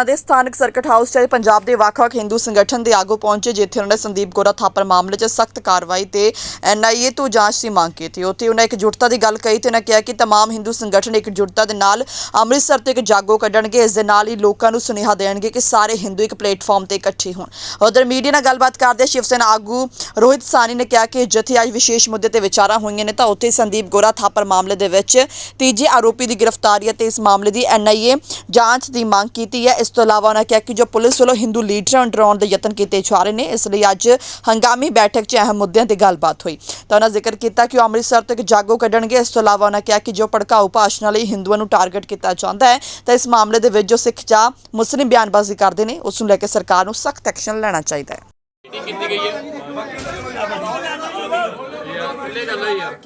ਲੁਧਿਆਣਾ ਦੇ ਸਥਾਨਕ circuit house 'ਚ ਅੱਜ ਪੰਜਾਬ ਦੇ ਵੱਖ-ਵੱਖ ਹਿੰਦੂ ਸੰਗਠਨ ਦੇ ਆਗੂ ਪਹੁੰਚੇ ਜਿੱਥੇ ਉਹਨਾਂ ਨੇ ਸੰਦੀਪ ਗੋਰਾ ਥਾਪਰ ਮਾਮਲੇ 'ਚ ਸਖਤ ਕਾਰਵਾਈ ਤੇ ਐਨਆਈਏ ਤੋਂ ਜਾਂਚ ਦੀ ਮੰਗ ਕੀਤੀ ਉੱਥੇ ਉਹਨਾਂ ਇੱਕ ਜੁਟਤਾ ਦੀ ਗੱਲ ਕਹੀ ਤੇ ਉਹਨਾਂ ਕਿਹਾ ਕਿ तमाम ਹਿੰਦੂ ਸੰਗਠਨ ਇੱਕ ਜੁਟਤਾ ਦੇ ਨਾਲ ਅੰਮ੍ਰਿਤਸਰ ਤੋਂ ਇੱਕ ਜਾਗੋ ਕੱਢਣਗੇ ਇਸ ਦੇ ਨਾਲ ਹੀ ਲੋਕਾਂ ਨੂੰ ਸੁਨੇਹਾ ਦੇਣਗੇ ਕਿ ਸਾਰੇ ਹਿੰਦੂ ਇੱਕ ਪਲੇਟਫਾਰਮ ਤੇ ਇਕੱਠੇ ਹੋਣ ਉਧਰ ਮੀਡੀਆ ਨਾਲ ਗੱਲਬਾਤ ਕਰਦੇ ਸ਼ਿਵ ਸੈਨਾ ਆਗੂ ਰੋਹਿਤ ਸਾਨੀ ਨੇ ਕਿਹਾ ਕਿ ਜਿੱਥੇ ਅੱਜ ਵਿਸ਼ੇਸ਼ ਮੁੱਦੇ ਤੇ ਵਿਚਾਰਾਂ ਹੋਈਆਂ ਨੇ ਤਾਂ ਉੱਥੇ ਸੰਦੀਪ ਗੋਰਾ ਥਾਪਰ ਮਾਮਲੇ ਦੇ ਵਿੱਚ ਤੀਜੇ ਆਰੋਪੀ ਦੀ ਗ੍ਰਿਫਤਾਰੀ ਅਤੇ ਇਸ ਮਾਮਲੇ ਦੀ ਐਨਆਈਏ ਜਾਂਚ ਦੀ ਮੰਗ ਕੀਤੀ ਹੈ ਇਸ ਤੋਂ ਇਲਾਵਾ ਉਹਨਾਂ ਕਿਹਾ ਕਿ ਜੋ ਪੁਲਿਸ ਵੱਲੋਂ ਹਿੰਦੂ ਲੀਡਰਾਂ ਨੂੰ ਡਰਾਉਣ ਦੇ ਯਤਨ ਕੀਤੇ ਜਾ ਰਹੇ ਨੇ ਇਸ ਲਈ ਅੱਜ ਹੰਗਾਮੀ ਬੈਠਕ 'ਚ ਅਹਿਮ ਮੁੱਦਿਆਂ ਤੇ ਗੱਲਬਾਤ ਹੋਈ। ਤਾਂ ਉਹਨਾਂ ਜ਼ਿਕਰ ਕੀਤਾ ਕਿ ਉਹ ਅੰਮ੍ਰਿਤਸਰ ਤੋਂ ਇੱਕ ਜਾਗੋ ਕੱਢਣਗੇ। ਇਸ ਤੋਂ ਇਲਾਵਾ ਉਹਨਾਂ ਕਿਹਾ ਕਿ ਜੋ ਭੜਕਾਊ ਭਾਸ਼ਣਾਂ ਲਈ ਹਿੰਦੂਆਂ ਨੂੰ ਟਾਰਗੇਟ ਕੀਤਾ ਜਾਂਦਾ ਹੈ ਤਾਂ ਇਸ ਮਾਮਲੇ ਦੇ ਵਿੱਚ ਜੋ ਸਿੱਖ ਜਾਂ ਮੁਸਲਿਮ ਬਿਆਨਬਾਜ਼ੀ ਕਰਦੇ ਨੇ ਉਸ ਨੂੰ ਲੈ ਕੇ ਸਰਕਾਰ ਨੂੰ ਸਖਤ ਐਕਸ਼ਨ ਲੈਣਾ ਚਾਹੀਦਾ ਹੈ। ਕੀਤੀ ਗਈ ਚੱਲ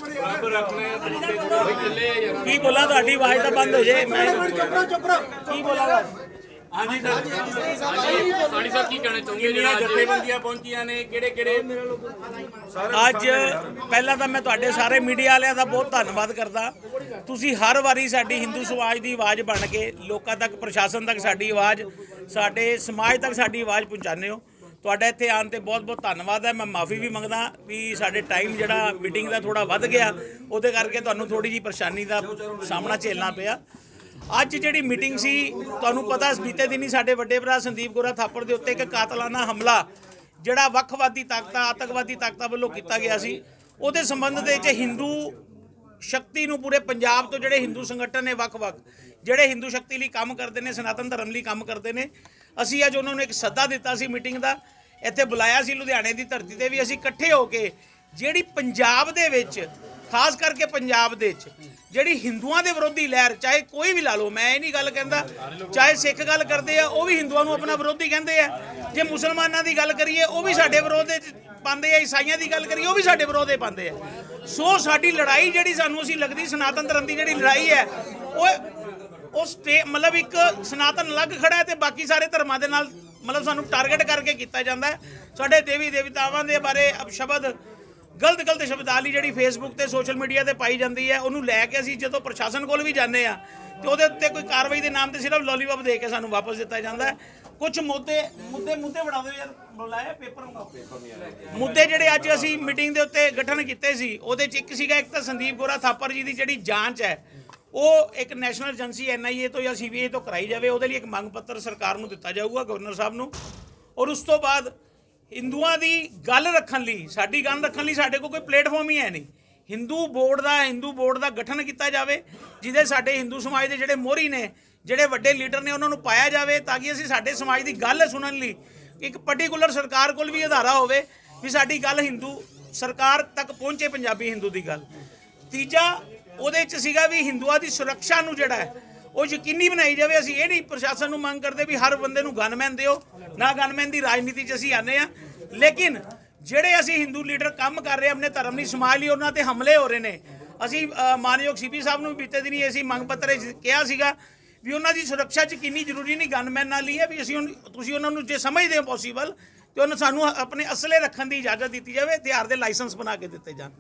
ਬਰਾਬਰ ਆਪਣੇ ਯਾਰ ਕੀ ਬੋਲਾਂ ਤੁਹਾਡੀ ਆਵਾਜ਼ ਤਾਂ ਬੰਦ ਹੋ ਜੇ? ਮੈਂ ਕੀ ਬੋਲਾਂਗਾ ਹਾਂਜੀ ਸਰ। ਹਾਂਜੀ ਸਾਡੀ ਸਾਹਿਬ ਕੀ ਕਹਿਣਾ ਚਾਹੁੰਦੇ ਜਿਹੜਾ ਅੱਜ ਜਥੇਬੰਦੀਆਂ ਪਹੁੰਚੀਆਂ ਨੇ ਕਿਹੜੇ ਕਿਹੜੇ? ਅੱਜ ਪਹਿਲਾਂ ਤਾਂ ਮੈਂ ਤੁਹਾਡੇ ਸਾਰੇ ਮੀਡੀਆ ਵਾਲਿਆਂ ਦਾ ਬਹੁਤ ਧੰਨਵਾਦ ਕਰਦਾ। ਤੁਸੀਂ ਹਰ ਵਾਰੀ ਸਾਡੀ ਹਿੰਦੂ ਸਮਾਜ ਦੀ ਆਵਾਜ਼ ਬਣ ਕੇ ਲੋਕਾਂ ਤੱਕ ਪ੍ਰਸ਼ਾਸਨ ਤੱਕ ਸਾਡੀ ਆਵਾਜ਼ ਸਾਡੇ ਸਮਾਜ ਤੱਕ ਸਾਡੀ ਆਵਾਜ਼ ਪਹੁੰਚਾਉਂਦੇ ਹੋ। ਤੁਹਾਡਾ ਇੱਥੇ ਆਉਣ ਤੇ ਬਹੁਤ ਬਹੁਤ ਧੰਨਵਾਦ ਹੈ। ਮੈਂ ਮਾਫੀ ਵੀ ਮੰਗਦਾ ਵੀ ਸਾਡੇ ਟਾਈਮ ਜਿਹੜਾ ਮੀਟਿੰਗ ਦਾ ਥੋੜਾ ਵੱਧ ਗਿਆ ਉਹਦੇ ਕਰਕੇ ਤੁਹਾਨੂੰ ਥੋੜੀ ਜੀ ਪਰੇਸ਼ਾਨੀ ਦਾ ਸਾਹਮਣਾ ਝੇਲਣਾ ਪਿਆ। ਅੱਜ ਜਿਹੜੀ ਮੀਟਿੰਗ ਸੀ, ਤੁਹਾਨੂੰ ਪਤਾ ਬੀਤੇ ਦਿਨੀ ਸਾਡੇ ਵੱਡੇ ਭਰਾ ਸੰਦੀਪ ਗੋਰਾ ਥਾਪੜ ਦੇ ਉੱਤੇ ਇੱਕ ਕਾਤਲਾਨਾ ਹਮਲਾ, ਜਿਹੜਾ ਵੱਖਵਾਦੀ ਤਾਕਤਾਂ, ਆਤੰਕਵਾਦੀ ਤਾਕਤਾਂ ਵੱਲੋਂ ਕੀਤਾ ਗਿਆ ਸੀ। ਉਹਦੇ ਸੰਬੰਧ ਦੇ ਵਿੱਚ ਹਿੰਦੂ ਸ਼ਕਤੀ ਨੂੰ ਪੂਰੇ ਪੰਜਾਬ ਤੋਂ ਜਿਹੜੇ ਹਿੰਦੂ ਸੰਗਠਨ ਨੇ ਵੱਖ-ਵੱਖ, ਜਿਹੜੇ ਹਿੰਦੂ ਸ਼ਕਤੀ ਲਈ ਕੰਮ ਕਰਦੇ ਨੇ, ਸਨਾਤਨ ਧਰਮ ਲਈ ਕੰਮ ਕਰਦੇ ਨੇ, ਅਸੀਂ ਅੱਜ ਉਹਨਾਂ ਨੂੰ ਇੱਕ ਸੱਦਾ ਦਿੱਤਾ ਸੀ ਮੀਟਿੰਗ ਦਾ। ਇੱਥੇ ਬੁਲਾਇਆ ਸੀ ਲੁਧਿਆਣੇ ਦੀ ਧਰਤੀ ਤੇ ਵੀ ਅਸੀਂ ਇਕੱਠੇ ਹੋ ਕੇ ਜਿਹੜੀ ਪੰਜਾਬ ਦੇ ਵਿੱਚ, ਖਾਸ ਕਰਕੇ ਪੰਜਾਬ ਦੇ ਵਿੱਚ, ਜਿਹੜੀ ਹਿੰਦੂਆਂ ਦੇ ਵਿਰੋਧੀ ਲਹਿਰ, ਚਾਹੇ ਕੋਈ ਵੀ ਲਾ ਲਓ, ਮੈਂ ਇਹ ਨਹੀਂ ਗੱਲ ਕਹਿੰਦਾ, ਚਾਹੇ ਸਿੱਖ ਗੱਲ ਕਰਦੇ ਆ, ਉਹ ਵੀ ਹਿੰਦੂਆਂ ਨੂੰ ਆਪਣਾ ਵਿਰੋਧੀ ਕਹਿੰਦੇ ਆ। ਜੇ ਮੁਸਲਮਾਨਾਂ ਦੀ ਗੱਲ ਕਰੀਏ, ਉਹ ਵੀ ਸਾਡੇ ਵਿਰੋਧ ਦੇ ਪਾਉਂਦੇ ਆ, ਈਸਾਈਆਂ ਦੀ ਗੱਲ ਕਰੀਏ, ਉਹ ਵੀ ਸਾਡੇ ਵਿਰੋਧ ਦੇ ਪਾਉਂਦੇ ਆ। ਸੋ ਸਾਡੀ ਲੜਾਈ ਜਿਹੜੀ ਸਾਨੂੰ ਅਸੀਂ ਲੱਗਦੀ, ਸਨਾਤਨ ਧਰਮ ਦੀ ਜਿਹੜੀ ਲੜਾਈ ਹੈ, ਉਹ ਉਹ ਸਟੇ, ਮਤਲਬ ਇੱਕ ਸਨਾਤਨ ਅਲੱਗ ਖੜਾ ਹੈ ਤੇ ਬਾਕੀ ਸਾਰੇ ਧਰਮਾਂ ਦੇ ਨਾਲ, ਮਤਲਬ ਸਾਨੂੰ ਟਾਰਗੇਟ ਕਰਕੇ ਕੀਤਾ ਜਾਂਦਾ ਹੈ। ਸਾਡੇ ਦੇਵੀ ਦੇਵਤਾਵਾਂ ਦੇ ਬਾਰੇ ਅਪਸ਼ਬਦ ਗਲਤ ਗਲਤ ਸ਼ਬਦਾਵਲੀ ਜਿਹੜੀ ਫੇਸਬੁੱਕ ਤੇ ਸੋਸ਼ਲ ਮੀਡੀਆ ਤੇ ਪਾਈ ਜਾਂਦੀ ਹੈ, ਉਹਨੂੰ ਲੈ ਕੇ ਅਸੀਂ ਜਦੋਂ ਪ੍ਰਸ਼ਾਸਨ ਕੋਲ ਵੀ ਜਾਂਦੇ ਆ ਤੇ ਉਹਦੇ ਉੱਤੇ ਕੋਈ ਕਾਰਵਾਈ ਦੇ ਨਾਮ ਤੇ ਸਿਰਫ ਲੋਲੀਪੌਪ ਦੇ ਕੇ ਸਾਨੂੰ ਵਾਪਸ ਦਿੱਤਾ ਜਾਂਦਾ ਹੈ। ਕੁਝ ਮੁੱਦੇ ਮੁੱਦੇ ਮੁੱਦੇ ਬਣਾ ਦਿਓ ਯਾਰ ਬੁਲਾਇਆ ਪੇਪਰ ਮੁੱਦੇ ਜਿਹੜੇ ਅੱਜ ਅਸੀਂ ਮੀਟਿੰਗ ਦੇ ਉੱਤੇ ਗਠਨ ਕੀਤੇ ਸੀ, ਉਹਦੇ ਚ ਇੱਕ ਸੀਗਾ, ਇੱਕ ਤਾਂ ਸੰਦੀਪ ਗੋਰਾ ਥਾਪਰ ਜੀ ਦੀ ਜਿਹੜੀ ਜਾਂਚ ਹੈ, ਉਹ ਇੱਕ ਨੈਸ਼ਨਲ ਏਜੰਸੀ ਐਨਆਈਏ ਤੋਂ ਜਾਂ ਸੀਬੀਆਈ ਤੋਂ ਕਰਾਈ ਜਾਵੇ, ਉਹਦੇ ਲਈ ਇੱਕ ਮੰਗ ਪੱਤਰ ਸਰਕਾਰ ਨੂੰ ਦਿੱਤਾ ਜਾਊਗਾ ਗਵਰਨਰ ਸਾਹਿਬ ਨੂੰ। ਔਰ ਉਸ ਤੋਂ ਬਾਅਦ ਹਿੰਦੂਆਂ ਦੀ ਗੱਲ ਰੱਖਣ ਲਈ, ਸਾਡੀ ਗੱਲ ਰੱਖਣ ਲਈ ਸਾਡੇ ਕੋਲ ਕੋਈ ਪਲੇਟਫਾਰਮ ਹੀ ਹੈ ਨਹੀਂ। ਹਿੰਦੂ ਬੋਰਡ ਦਾ, ਹਿੰਦੂ ਬੋਰਡ ਦਾ ਗਠਨ ਕੀਤਾ ਜਾਵੇ, ਜਿਹਦੇ ਸਾਡੇ ਹਿੰਦੂ ਸਮਾਜ ਦੇ ਜਿਹੜੇ ਮੋਹਰੀ ਨੇ, ਜਿਹੜੇ ਵੱਡੇ ਲੀਡਰ ਨੇ, ਉਹਨਾਂ ਨੂੰ ਪਾਇਆ ਜਾਵੇ, ਤਾਂ ਕਿ ਅਸੀਂ ਸਾਡੇ ਸਮਾਜ ਦੀ ਗੱਲ ਸੁਣਨ ਲਈ ਇੱਕ ਪਾਰਟਿਕੂਲਰ ਸਰਕਾਰ ਕੋਲ ਵੀ ਅਧਾਰਾ ਹੋਵੇ, ਵੀ ਸਾਡੀ ਗੱਲ ਹਿੰਦੂ ਸਰਕਾਰ ਤੱਕ ਪਹੁੰਚੇ ਪੰਜਾਬੀ ਹਿੰਦੂ ਦੀ ਗੱਲ। ਤੀਜਾ, ਉਹਦੇ ਚ ਸੀਗਾ ਵੀ ਹਿੰਦੂਆਂ ਦੀ ਸੁਰੱਖਿਆ ਨੂੰ ਜਿਹੜਾ ਹੈ ਉਹ ਯਕੀਨੀ ਬਣਾਈ ਜਾਵੇ ਅਸੀਂ ਇਹ ਨਹੀਂ ਪ੍ਰਸ਼ਾਸਨ ਨੂੰ ਮੰਗ ਕਰਦੇ ਵੀ ਹਰ ਬੰਦੇ ਨੂੰ ਗਨਮੈਨ ਦਿਓ ਨਾ ਗਨਮੈਨ ਦੀ ਰਾਜਨੀਤੀ 'ਚ ਅਸੀਂ ਆਨੇ ਆ ਲੇਕਿਨ ਜਿਹੜੇ ਅਸੀਂ ਹਿੰਦੂ ਲੀਡਰ ਕੰਮ ਕਰ ਰਹੇ ਆਪਣੇ ਧਰਮ ਲਈ ਸਮਾਜ ਲਈ ਉਹਨਾਂ ਤੇ ਹਮਲੇ ਹੋ ਰਹੇ ਨੇ ਅਸੀਂ ਅ, ਮਾਨਯੋਗ ਸੀਪੀ ਸਾਹਿਬ ਨੂੰ ਵੀ ਬੀਤੇ ਦਿਨੀ ਅਸੀਂ ਮੰਗ ਪੱਤਰ ਕਿਹਾ ਸੀਗਾ ਵੀ ਉਹਨਾਂ ਦੀ ਸੁਰੱਖਿਆ 'ਚ ਕਿੰਨੀ ਜ਼ਰੂਰੀ ਨਹੀਂ ਗਨਮੈਨ ਨਾਲ ਹੀ ਹੈ ਵੀ ਅਸੀਂ ਉਨ- ਤੁਸੀਂ ਉਹਨਾਂ ਨੂੰ ਜੇ ਸਮਝਦੇ ਹੋ ਪੋਸੀਬਲ ਤੇ ਉਹਨਾਂ ਸਾਨੂੰ ਆਪਣੇ ਅਸਲੇ ਰੱਖਣ ਦੀ ਇਜਾਜ਼ਤ ਦਿੱਤੀ ਜਾਵੇ ਹਥਿਆਰ ਦੇ ਲਾਇਸੈਂਸ ਬਣਾ ਕੇ ਦਿੱਤੇ ਜਾਣ।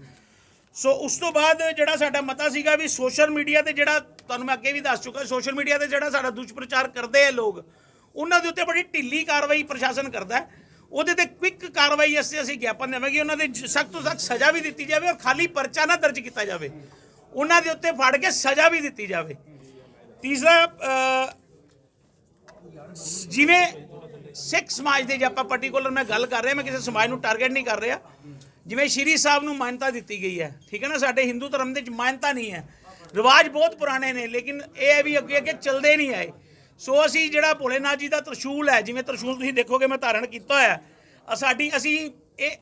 ਸੋ ਉਸ ਤੋਂ ਬਾਅਦ ਜਿਹੜਾ ਸਾਡਾ ਮਤਾ ਸੀਗਾ ਵੀ ਸੋਸ਼ਲ ਮੀਡੀਆ ਤੇ ਜਿਹੜਾ ਤੁਹਾਨੂੰ ਮੈਂ ਅੱਗੇ ਵੀ ਦੱਸ ਚੁੱਕਾ ਸੋਸ਼ਲ ਮੀਡੀਆ ਤੇ ਜਿਹੜਾ ਸਾਡਾ ਦੁਸ਼ਪ੍ਰਚਾਰ ਕਰਦੇ ਆ ਲੋਕ, ਉਹਨਾਂ ਦੇ ਉੱਤੇ ਬੜੀ ਢਿੱਲੀ ਕਾਰਵਾਈ ਪ੍ਰਸ਼ਾਸਨ ਕਰਦਾ ਹੈ। ਉਹਦੇ ਤੇ ਕੁਇਕ ਕਾਰਵਾਈ ਅਸੀਂ ਅਸੀਂ ਗਿਆਪਨ ਦੇਵਾਂਗੇ, ਉਹਨਾਂ ਦੇ ਸਖਤ ਤੋਂ ਸਖਤ ਸਜ਼ਾ ਵੀ ਦਿੱਤੀ ਜਾਵੇ ਔਰ ਖਾਲੀ ਪਰਚਾ ਨਾ ਦਰਜ ਕੀਤਾ ਜਾਵੇ। ਉਹਨਾਂ ਦੇ ਉੱਤੇ ਫੜ ਕੇ ਸਜ਼ਾ ਵੀ ਦਿੱਤੀ ਜਾਵੇ। ਤੀਸਰਾ ਜਿਵੇਂ ਸਿੱਖ ਸਮਾਜ ਦੇ ਜੇ ਆਪਾਂ ਪਾਰਟਿਕੂਲਰ ਮੈਂ ਗੱਲ ਕਰ ਰਿਹਾ, ਮੈਂ ਕਿਸੇ ਸਮਾਜ ਨੂੰ ਟਾਰਗੇਟ ਨਹੀਂ ਕਰ ਰਿਹਾ ਜਿਵੇਂ ਸ਼੍ਰੀ ਸਾਹਿਬ ਨੂੰ ਮਾਨਤਾ ਦਿੱਤੀ ਗਈ ਹੈ ਠੀਕ ਹੈ ਨਾ ਸਾਡੇ ਹਿੰਦੂ ਧਰਮ ਦੇ ਵਿੱਚ ਮਾਨਤਾ ਨਹੀਂ ਹੈ। ਰਿਵਾਜ ਬਹੁਤ ਪੁਰਾਣੇ ਨੇ ਲੇਕਿਨ ਇਹ ਹੈ ਵੀ ਅੱਗੇ ਅੱਗੇ ਚੱਲਦੇ ਨਹੀਂ ਆਏ। ਸੋ ਅਸੀਂ ਜਿਹੜਾ ਭੋਲੇਨਾਥ ਜੀ ਦਾ ਤਰਸ਼ੂਲ ਹੈ ਜਿਵੇਂ ਤਰਸ਼ੂਲ ਤੁਸੀਂ ਦੇਖੋਗੇ ਮੈਂ ਧਾਰਨ ਕੀਤਾ ਹੋਇਆ ਹੈ, ਸਾਡੀ ਅਸੀਂ ਇਹ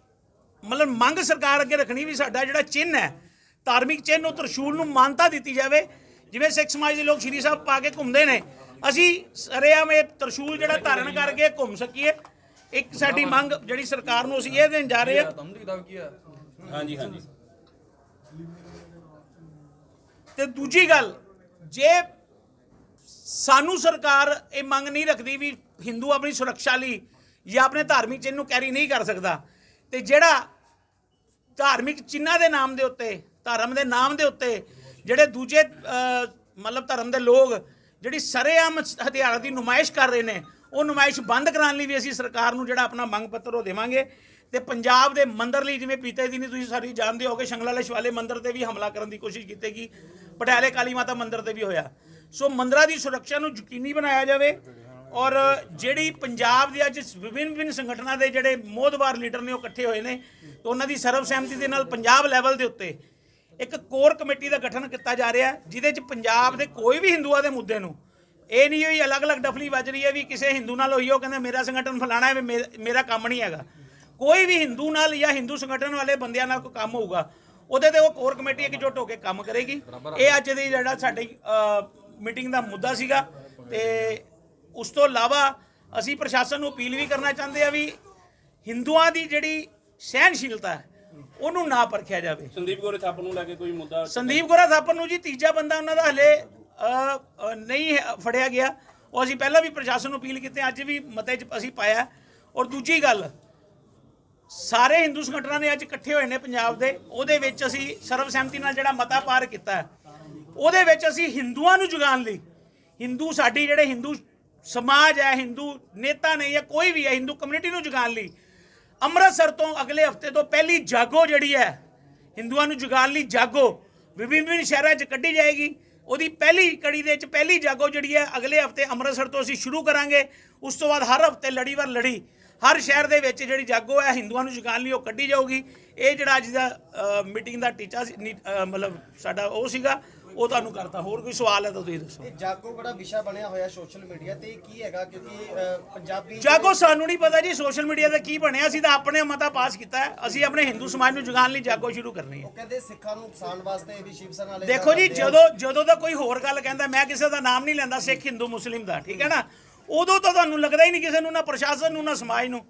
ਮਤਲਬ ਮੰਗ ਸਰਕਾਰ ਅੱਗੇ ਰੱਖਣੀ ਵੀ ਸਾਡਾ ਜਿਹੜਾ ਚਿੰਨ੍ਹ ਹੈ ਧਾਰਮਿਕ ਚਿੰਨ੍ਹ ਉਹ ਤਰਸ਼ੂਲ ਨੂੰ ਮਾਨਤਾ ਦਿੱਤੀ ਜਾਵੇ। ਜਿਵੇਂ ਸਿੱਖ ਸਮਾਜ ਦੇ ਲੋਕ ਸ਼੍ਰੀ ਸਾਹਿਬ ਪਾ ਕੇ ਘੁੰਮਦੇ ਨੇ ਅਸੀਂ ਸਰੇਆਮ ਇਹ ਤਰਸ਼ੂਲ ਜਿਹੜਾ ਧਾਰਨ ਕਰਕੇ ਘੁੰਮ ਸਕੀਏ। ਇੱਕ ਸਾਡੀ ਮੰਗ ਜਿਹੜੀ ਸਰਕਾਰ ਨੂੰ ਅਸੀਂ ਇਹ ਦੇਣ ਜਾ ਰਹੇ ਹਾਂ। ਹਾਂਜੀ ਹਾਂਜੀ। ਤੇ ਦੂਜੀ ਗੱਲ ਜੇ ਸਾਨੂੰ ਸਰਕਾਰ ਇਹ ਮੰਗ ਨਹੀਂ ਰੱਖਦੀ ਵੀ ਹਿੰਦੂ ਆਪਣੀ ਸੁਰੱਖਿਆ ਲਈ ਜਾਂ ਆਪਣੇ ਧਾਰਮਿਕ ਚਿੰਨ੍ਹ ਨੂੰ ਕੈਰੀ ਨਹੀਂ ਕਰ ਸਕਦਾ ਤੇ ਜਿਹੜਾ ਧਾਰਮਿਕ ਚਿੰਨ੍ਹਾਂ ਦੇ ਨਾਮ ਦੇ ਉੱਤੇ ਧਰਮ ਦੇ ਨਾਮ ਦੇ ਉੱਤੇ ਜਿਹੜੇ ਦੂਜੇ ਮਤਲਬ ਧਰਮ ਦੇ ਲੋਕ ਜਿਹੜੀ ਸਰੇਆਮ ਹਥਿਆਰਾਂ ਦੀ ਨੁਮਾਇਸ਼ ਕਰ ਰਹੇ ਨੇ ਉਹ ਨੁਮਾਇਸ਼ ਬੰਦ ਕਰਾਉਣ ਲਈ ਵੀ ਅਸੀਂ ਸਰਕਾਰ ਨੂੰ ਜਿਹੜਾ ਆਪਣਾ ਮੰਗ ਪੱਤਰ ਉਹ ਦੇਵਾਂਗੇ। ਤੇ ਪੰਜਾਬ ਦੇ ਮੰਦਰ ਲਈ ਜਿਵੇਂ ਪੀਤੇ ਦੀ ਨਹੀਂ ਤੁਸੀਂ ਸਾਰੀ ਜਾਣਦੇ ਹੋਗੇ, ਸ਼ੰਗਲਾ ਸ਼ਿਵਾਲੇ ਮੰਦਰ ਤੇ ਵੀ ਹਮਲਾ ਕਰਨ ਦੀ ਕੋਸ਼ਿਸ਼ ਕੀਤੀ ਗਈ ਪਟਿਆਲੇ ਕਾਲੀ ਮਾਤਾ ਮੰਦਰ ਤੇ ਵੀ ਹੋਇਆ। ਸੋ ਮੰਦਰਾਂ ਦੀ ਸੁਰੱਖਿਆ ਨੂੰ ਯਕੀਨੀ ਬਣਾਇਆ ਜਾਵੇ ਔਰ ਜਿਹੜੀ ਪੰਜਾਬ ਦੇ ਅੱਜ ਵਿਭਿੰਨ ਵਿਭਿੰਨ ਸੰਗਠਨਾਂ ਦੇ ਜਿਹੜੇ ਮੋਦਵਾਰ ਲੀਡਰ ਨੇ ਉਹ ਇਕੱਠੇ ਹੋਏ ਨੇ, ਤੇ ਉਹਨਾਂ ਦੀ ਸਰਬਸਹਿਮਤੀ ਦੇ ਨਾਲ ਪੰਜਾਬ ਲੈਵਲ ਦੇ ਉੱਤੇ ਇੱਕ ਕੋਰ ਕਮੇਟੀ ਦਾ ਗਠਨ ਕੀਤਾ ਜਾ ਰਿਹਾ, ਜਿਹਦੇ ਚ ਪੰਜਾਬ ਦੇ ਕੋਈ ਵੀ ਹਿੰਦੂਆਂ ਦੇ ਮੁੱਦੇ ਨੂੰ ਇਹ ਨਹੀਂ ਹੋਈ ਅਲੱਗ-ਅਲੱਗ ਡਫਲੀ ਵੱਜ ਰਹੀ ਹੈ ਵੀ ਕਿਸੇ ਹਿੰਦੂ ਨਾਲ ਹੋਈ ਉਹ ਕਹਿੰਦਾ ਮੇਰਾ ਸੰਗਠਨ ਫਲਾਣਾ ਹੈ ਵੀ ਮੇਰਾ ਕੰਮ ਨਹੀਂ ਹੈਗਾ। ਕੋਈ ਵੀ ਹਿੰਦੂ ਨਾਲ ਜਾਂ ਹਿੰਦੂ ਸੰਗਠਨ ਵਾਲੇ ਬੰਦਿਆਂ ਨਾਲ ਕੋਈ ਕੰਮ ਹੋਊਗਾ ਉਹਦੇ ਤੇ ਉਹ ਕੋਰ ਕਮੇਟੀ ਇਕਜੁੱਟ ਹੋ ਕੇ ਕੰਮ ਕਰੇਗੀ। ਇਹ ਅੱਜ ਦੀ ਜਿਹੜਾ ਸਾਡੀ ਮੀਟਿੰਗ ਦਾ ਮੁੱਦਾ ਸੀਗਾ ਤੇ ਉਸ ਤੋਂ ਇਲਾਵਾ ਅਸੀਂ ਪ੍ਰਸ਼ਾਸਨ ਨੂੰ ਅਪੀਲ ਵੀ ਕਰਨਾ ਚਾਹੁੰਦੇ ਆ ਵੀ ਹਿੰਦੂਆਂ ਦੀ ਜਿਹੜੀ ਸਹਿਨਸ਼ੀਲਤਾ ਹੈ ਉਹਨੂੰ ਨਾ ਪਰਖਿਆ ਜਾਵੇ। ਸੰਦੀਪ ਗੋਰੇ ਥਾਪ ਨੂੰ ਲੈ ਕੇ ਕੋਈ ਮੁੱਦਾ ਸੰਦੀਪ ਗੋਰਾ ਥਾਪਰ ਨੂੰ ਜੀ ਤੀਜਾ ਬੰਦਾ ਉਹਨਾਂ ਦਾ ਹਲੇ ਨਹੀਂ ਫੜਿਆ ਗਿਆ। ਉਹ ਅਸੀਂ ਪਹਿਲਾਂ ਵੀ ਪ੍ਰਸ਼ਾਸਨ ਨੂੰ ਅਪੀਲ ਕੀਤੀ, ਅੱਜ ਵੀ ਮਤੇ 'ਚ ਅਸੀਂ ਪਾਇਆ। ਔਰ ਦੂਜੀ ਗੱਲ, ਸਾਰੇ ਹਿੰਦੂ ਸੰਗਠਨਾਂ ਨੇ ਅੱਜ ਇਕੱਠੇ ਹੋਏ ਨੇ ਪੰਜਾਬ ਦੇ। ਉਹਦੇ ਵਿੱਚ ਅਸੀਂ ਸਰਬਸਹਿਮਤੀ ਨਾਲ ਜਿਹੜਾ ਮਤਾ ਪਾਰ ਕੀਤਾ ਉਹਦੇ ਵਿੱਚ ਅਸੀਂ ਹਿੰਦੂਆਂ ਨੂੰ ਜਗਾਉਣ ਲਈ, ਹਿੰਦੂ ਸਾਡੀ ਜਿਹੜੇ ਹਿੰਦੂ ਸਮਾਜ ਹੈ, ਹਿੰਦੂ ਨੇਤਾ ਨੇ ਜਾਂ ਕੋਈ ਵੀ ਹੈ, ਹਿੰਦੂ ਕਮਿਊਨਿਟੀ ਨੂੰ ਜਗਾਉਣ ਲਈ, ਅੰਮ੍ਰਿਤਸਰ ਤੋਂ ਅਗਲੇ ਹਫ਼ਤੇ ਤੋਂ ਪਹਿਲੀ ਜਾਗੋ ਜਿਹੜੀ ਹੈ, ਹਿੰਦੂਆਂ ਨੂੰ ਜਗਾਉਣ ਲਈ ਜਾਗੋ। ਵਿਭਿੰਨ ਵਿਭਿੰਨ ਸ਼ਹਿਰਾਂ 'ਚ ਕੱਢੀ ਜਾਏਗੀ। ਉਹਦੀ ਪਹਿਲੀ ਕੜੀ ਦੇ ਵਿੱਚ ਪਹਿਲੀ ਜਾਗੋ ਜਿਹੜੀ ਹੈ, ਅਗਲੇ ਹਫ਼ਤੇ ਅੰਮ੍ਰਿਤਸਰ ਤੋਂ ਅਸੀਂ ਸ਼ੁਰੂ ਕਰਾਂਗੇ। ਉਸ ਤੋਂ ਬਾਅਦ ਹਰ ਹਫ਼ਤੇ ਲੜੀ ਵਾਰ ਲੜੀ, ਹਰ ਸ਼ਹਿਰ ਦੇ ਵਿੱਚ ਜਿਹੜੀ ਜਾਗੋ ਹੈ, ਹਿੰਦੂਆਂ ਨੂੰ ਜਗਾਉਣ ਲਈ ਉਹ ਕੱਢੀ ਜਾਊਗੀ। ਇਹ ਜਿਹੜਾ ਅੱਜ ਦਾ ਮੀਟਿੰਗ ਦਾ ਟੀਚਾ ਸੀ ਮਤਲਬ ਸਾਡਾ ਉਹ ਸੀਗਾ। ਉਹ ਤੁਹਾਨੂੰ ਕਰਤਾ। ਹੋਰ ਕੋਈ ਸਵਾਲ ਹੈ ਤਾਂ ਤੁਸੀਂ ਦੱਸੋ। ਇਹ ਜਾਗੋ ਬੜਾ ਵਿਸ਼ਾ ਬਣਿਆ ਹੋਇਆ ਸੋਸ਼ਲ ਮੀਡੀਆ ਤੇ। ਇਹ ਕੀ ਹੈਗਾ? ਕਿਉਂਕਿ ਪੰਜਾਬੀ ਜਾਗੋ ਸਾਨੂੰ ਨਹੀਂ ਪਤਾ ਜੀ ਸੋਸ਼ਲ ਮੀਡੀਆ ਤੇ ਕੀ ਬਣਿਆ। ਅਸੀਂ ਤਾਂ ਆਪਣੇ ਮਤਾ ਪਾਸ ਕੀਤਾ ਹੈ। ਅਸੀਂ ਆਪਣੇ ਹਿੰਦੂ ਸਮਾਜ ਨੂੰ ਜਗਾਉਣ ਲਈ ਜਾਗੋ ਸ਼ੁਰੂ ਕਰਨੀ ਹੈ। ਉਹ ਕਹਿੰਦੇ ਸਿੱਖਾਂ ਨੂੰ ਉਕਸਾਉਣ ਵਾਸਤੇ ਵੀ ਸ਼ਿਵ ਸੈਨਾ ਵਾਲੇ ਦੇਖੋ ਜੀ ਕਰਦੇ ਆ। ਜਦੋਂ ਜਦੋਂ ਦਾ ਕੋਈ ਹੋਰ ਗੱਲ ਕਹਿੰਦਾ ਮੈਂ ਕਿਸੇ ਦਾ ਨਾਮ ਨਹੀਂ ਲੈਂਦਾ ਸਿੱਖ ਹਿੰਦੂ ਮੁਸਲਿਮ ਦਾ ਠੀਕ ਹੈ ਨਾ? ਉਦੋਂ ਤਾਂ ਤੁਹਾਨੂੰ ਲੱਗਦਾ ਹੀ ਨਹੀਂ ਕਿਸੇ ਨੂੰ ਨਾ ਪ੍ਰਸ਼ਾਸਨ ਨੂੰ ਨਾ ਸਮਾਜ ਨੂੰ।